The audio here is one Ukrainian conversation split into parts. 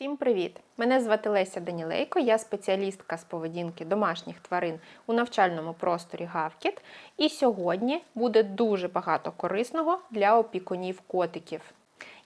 Всім привіт! Мене звати Леся Данілейко, я спеціалістка з поведінки домашніх тварин у навчальному просторі Гавкіт. І сьогодні буде дуже багато корисного для опікунів котиків.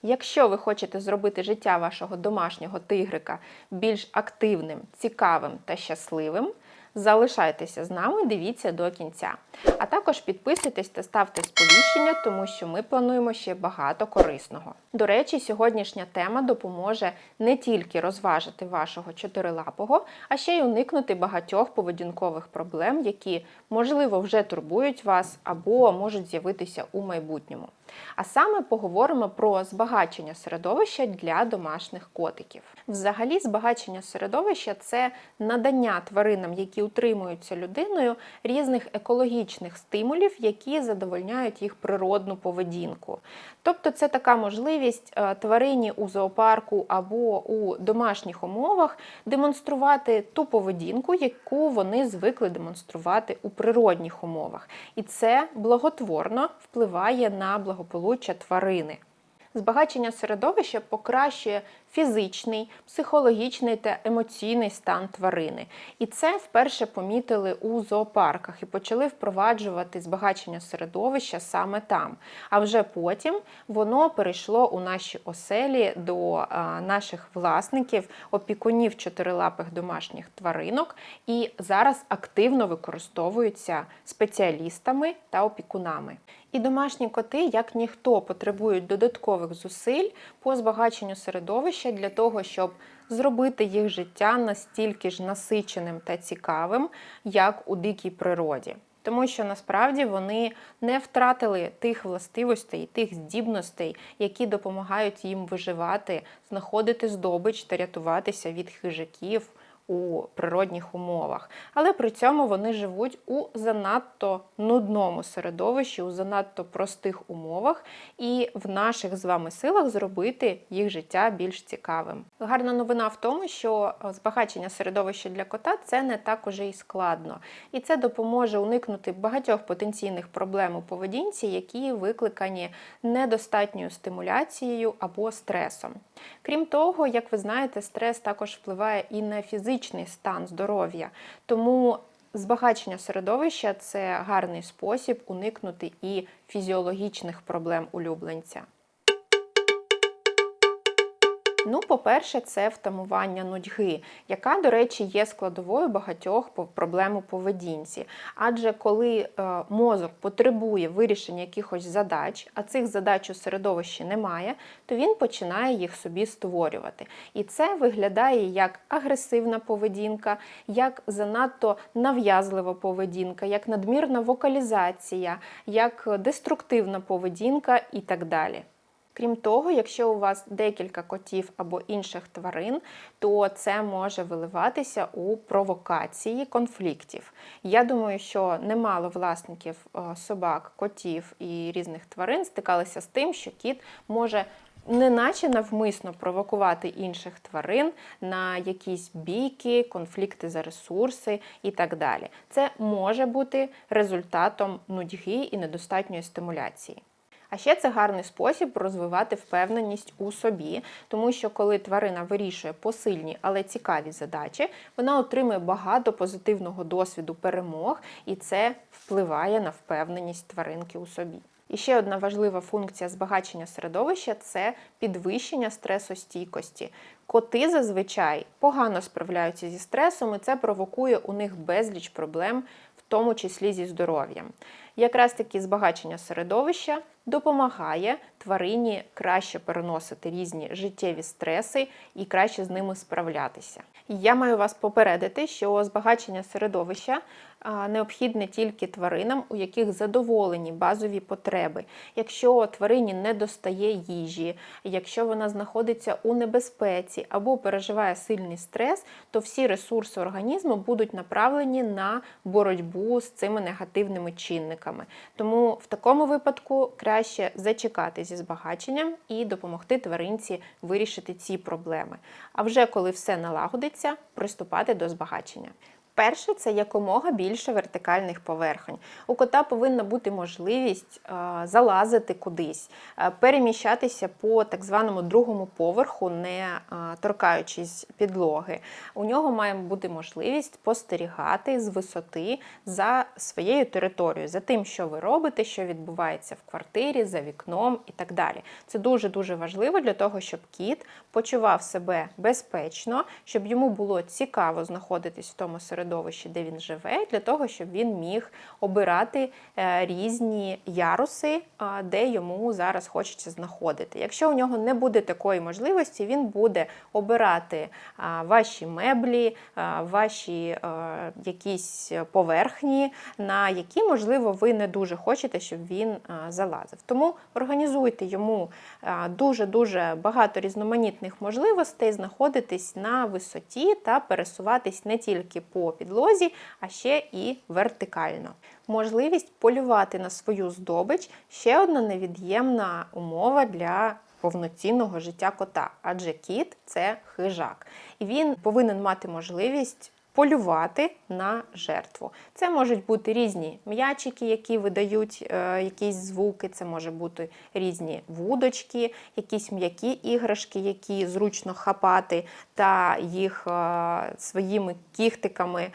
Якщо ви хочете зробити життя вашого домашнього тигрика більш активним, цікавим та щасливим, залишайтеся з нами, дивіться до кінця. А також підписуйтесь та ставте сповіщення, тому що ми плануємо ще багато корисного. До речі, сьогоднішня тема допоможе не тільки розважити вашого чотирилапого, а ще й уникнути багатьох поведінкових проблем, які, можливо, вже турбують вас або можуть з'явитися у майбутньому. А саме поговоримо про збагачення середовища для домашніх котиків. Взагалі, збагачення середовища це надання тваринам, які утримуються людиною, різних екологічних стимулів, які задовольняють їх природну поведінку. Тобто, це така можливість е, тварині у зоопарку або у домашніх умовах демонструвати ту поведінку, яку вони звикли демонструвати у природних умовах. І це благотворно впливає на благополуччя тварини. Збагачення середовища покращує фізичний, психологічний та емоційний стан тварини. І це вперше помітили у зоопарках і почали впроваджувати збагачення середовища саме там. А вже потім воно перейшло у наші оселі до наших власників, опікунів чотирилапих домашніх тваринок, і зараз активно використовуються спеціалістами та опікунами. І домашні коти, як ніхто, потребують додаткових зусиль по збагаченню середовища для того, щоб зробити їх життя настільки ж насиченим та цікавим, як у дикій природі. Тому що насправді вони не втратили тих властивостей, тих здібностей, які допомагають їм виживати, знаходити здобич та рятуватися від хижаків у природних умовах. Але при цьому вони живуть у занадто нудному середовищі, у занадто простих умовах, і в наших з вами силах зробити їх життя більш цікавим. Гарна новина в тому, що збагачення середовища для кота це не так уже і складно. І це допоможе уникнути багатьох потенційних проблем у поведінці, які викликані недостатньою стимуляцією або стресом. Крім того, як ви знаєте, стрес також впливає і на фізичний стан здоров'я. Тому збагачення середовища це гарний спосіб уникнути і фізіологічних проблем улюбленця. Ну, по-перше, це втамування нудьги, яка, до речі, є складовою багатьох проблем у поведінці. Адже коли е, мозок потребує вирішення якихось задач, а цих задач у середовищі немає, то він починає їх собі створювати. І це виглядає як агресивна поведінка, як занадто нав'язлива поведінка, як надмірна вокалізація, як деструктивна поведінка і так далі. Крім того, якщо у вас декілька котів або інших тварин, то це може виливатися у провокації конфліктів. Я думаю, що немало власників е, собак, котів і різних тварин стикалися з тим, що кіт може неначе навмисно провокувати інших тварин на якісь бійки, конфлікти за ресурси і так далі. Це може бути результатом нудьги і недостатньої стимуляції. А ще це гарний спосіб розвивати впевненість у собі, тому що коли тварина вирішує посильні, але цікаві задачі, вона отримує багато позитивного досвіду перемог, і це впливає на впевненість тваринки у собі. І ще одна важлива функція збагачення середовища це підвищення стресостійкості. Коти зазвичай погано справляються зі стресом, і це провокує у них безліч проблем, в тому числі зі здоров'ям. Якраз таки збагачення середовища допомагає тварині краще переносити різні життєві стреси і краще з ними справлятися. Я маю вас попередити, що збагачення середовища необхідне тільки тваринам, у яких задоволені базові потреби. Якщо тварині не достає їжі, якщо вона знаходиться у небезпеці або переживає сильний стрес, то всі ресурси організму будуть направлені на боротьбу з цими негативними чинниками. Тому в такому випадку краще зачекати зі збагаченням і допомогти тваринці вирішити ці проблеми. А вже коли все налагодиться, приступати до збагачення. Перше, це якомога більше вертикальних поверхонь. У кота повинна бути можливість е, залазити кудись, е, переміщатися по так званому другому поверху, не е, торкаючись підлоги. У нього має бути можливість спостерігати з висоти за своєю територією, за тим, що ви робите, що відбувається в квартирі, за вікном і так далі. Це дуже дуже важливо для того, щоб кіт почував себе безпечно, щоб йому було цікаво знаходитись в тому середовищі, де він живе, для того, щоб він міг обирати е, різні яруси, де йому зараз хочеться знаходити. Якщо у нього не буде такої можливості, він буде обирати ваші меблі, ваші е, якісь поверхні, на які, можливо, ви не дуже хочете, щоб він залазив. Тому організуйте йому дуже-дуже багато різноманітних можливостей знаходитись на висоті та пересуватись не тільки по підлозі, а ще і вертикально. Можливість полювати на свою здобич ще одна невід'ємна умова для повноцінного життя кота, адже кіт це хижак, і він повинен мати можливість. Полювати на жертву. Це можуть бути різні м'ячики, які видають е, якісь звуки, це може бути різні вудочки, якісь м'які іграшки, які зручно хапати та їх е, своїми кіхтиками е,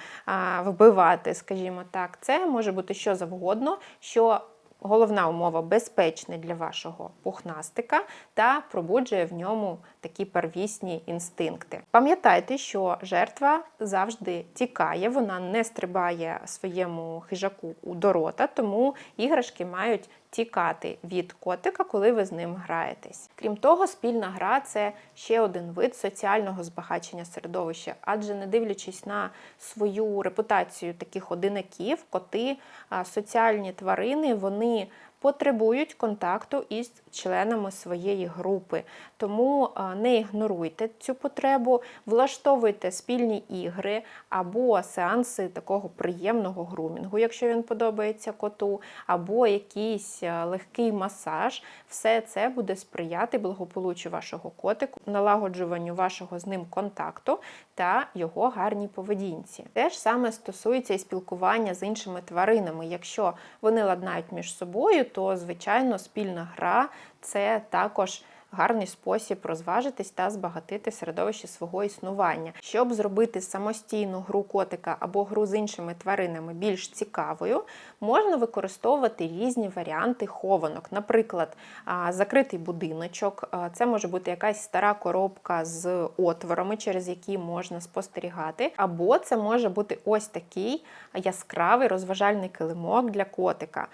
вбивати, скажімо так. Це може бути що завгодно, що Головна умова безпечний для вашого пухнастика та пробуджує в ньому такі первісні інстинкти. Пам'ятайте, що жертва завжди тікає, вона не стрибає своєму хижаку у дорота, тому іграшки мають тікати від котика, коли ви з ним граєтесь. Крім того, спільна гра це ще один вид соціального збагачення середовища, адже не дивлячись на свою репутацію таких одинаків, коти, соціальні тварини, вони потребують контакту із членами своєї групи. Тому не ігноруйте цю потребу, влаштовуйте спільні ігри або сеанси такого приємного грумінгу, якщо він подобається коту, або якийсь легкий масаж. Все це буде сприяти благополуччю вашого котику, налагоджуванню вашого з ним контакту та його гарній поведінці. Те ж саме стосується і спілкування з іншими тваринами. Якщо вони ладнають між собою, то звичайно спільна гра це також гарний спосіб розважитись та збагатити середовище свого існування. Щоб зробити самостійну гру котика або гру з іншими тваринами більш цікавою, можна використовувати різні варіанти хованок. Наприклад, закритий будиночок, це може бути якась стара коробка з отворами, через які можна спостерігати, або це може бути ось такий яскравий розважальний килимок для котика.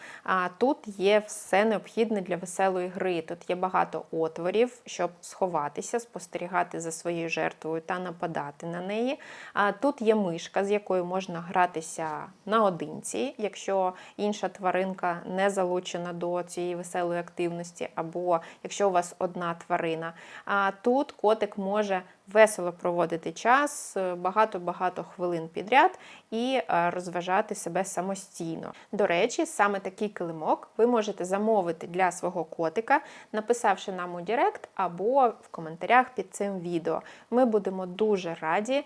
Тут є все необхідне для веселої гри. Тут є багато отворів отворів, щоб сховатися, спостерігати за своєю жертвою та нападати на неї. А тут є мишка, з якою можна гратися наодинці, якщо інша тваринка не залучена до цієї веселої активності, або якщо у вас одна тварина. А тут котик може весело проводити час, е, багато-багато хвилин підряд і е, розважати себе самостійно. До речі, саме такий килимок ви можете замовити для свого котика, написавши нам у Директ або в коментарях під цим відео. Ми будемо дуже раді.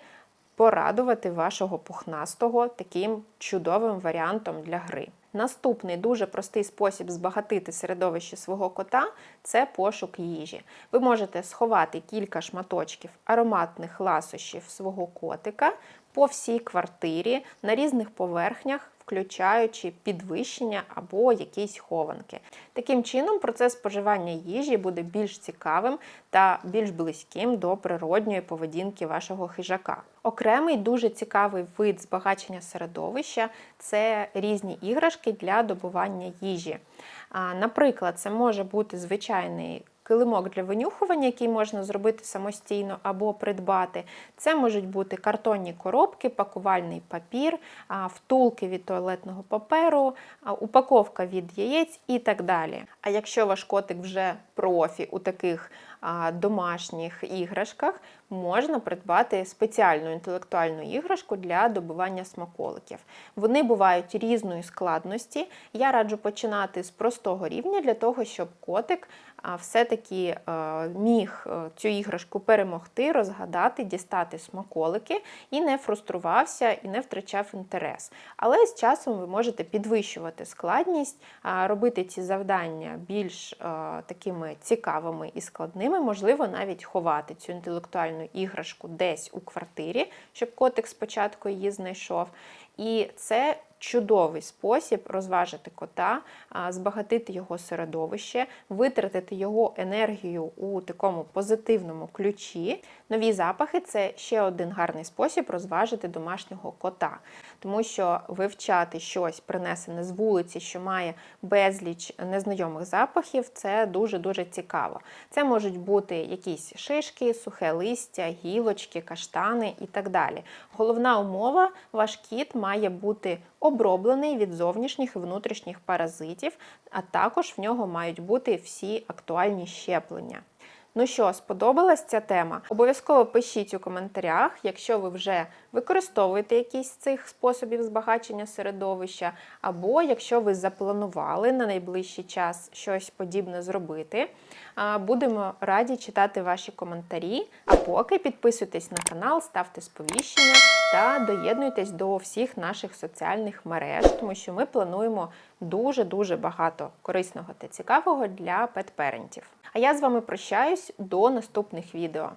Порадувати вашого пухнастого таким чудовим варіантом для гри. Наступний дуже простий спосіб збагатити середовище свого кота це пошук їжі. Ви можете сховати кілька шматочків ароматних ласощів свого котика по всій квартирі на різних поверхнях включаючи підвищення або якісь хованки. Таким чином, процес споживання їжі буде більш цікавим та більш близьким до природньої поведінки вашого хижака. Окремий дуже цікавий вид збагачення середовища це різні іграшки для добування їжі. Наприклад, це може бути звичайний килимок для винюхування, який можна зробити самостійно або придбати. Це можуть бути картонні коробки, пакувальний папір, втулки від туалетного паперу, упаковка від яєць і так далі. А якщо ваш котик вже профі у таких домашніх іграшках, можна придбати спеціальну інтелектуальну іграшку для добування смаколиків. Вони бувають різної складності. Я раджу починати з простого рівня для того, щоб котик все-таки е, міг е, цю іграшку перемогти, розгадати, дістати смаколики і не фруструвався і не втрачав інтерес. Але з часом ви можете підвищувати складність, робити ці завдання більш е, такими цікавими і складними, можливо, навіть ховати цю інтелектуальну іграшку десь у квартирі, щоб котик спочатку її знайшов. І це чудовий спосіб розважити кота, збагатити його середовище, витратити його енергію у такому позитивному ключі. Нові запахи це ще один гарний спосіб розважити домашнього кота, тому що вивчати щось принесене з вулиці, що має безліч незнайомих запахів, це дуже-дуже цікаво. Це можуть бути якісь шишки, сухе листя, гілочки, каштани і так далі. Головна умова: ваш кіт має бути оброблений від зовнішніх і внутрішніх паразитів, а також в нього мають бути всі актуальні щеплення. Ну що, сподобалась ця тема? Обов'язково пишіть у коментарях, якщо ви вже використовуєте якийсь з цих способів збагачення середовища, або якщо ви запланували на найближчий час щось подібне зробити. Будемо раді читати ваші коментарі. А поки підписуйтесь на канал, ставте сповіщення та доєднуйтесь до всіх наших соціальних мереж, тому що ми плануємо дуже-дуже багато корисного та цікавого для петперентів. А я з вами прощаюсь до наступних відео.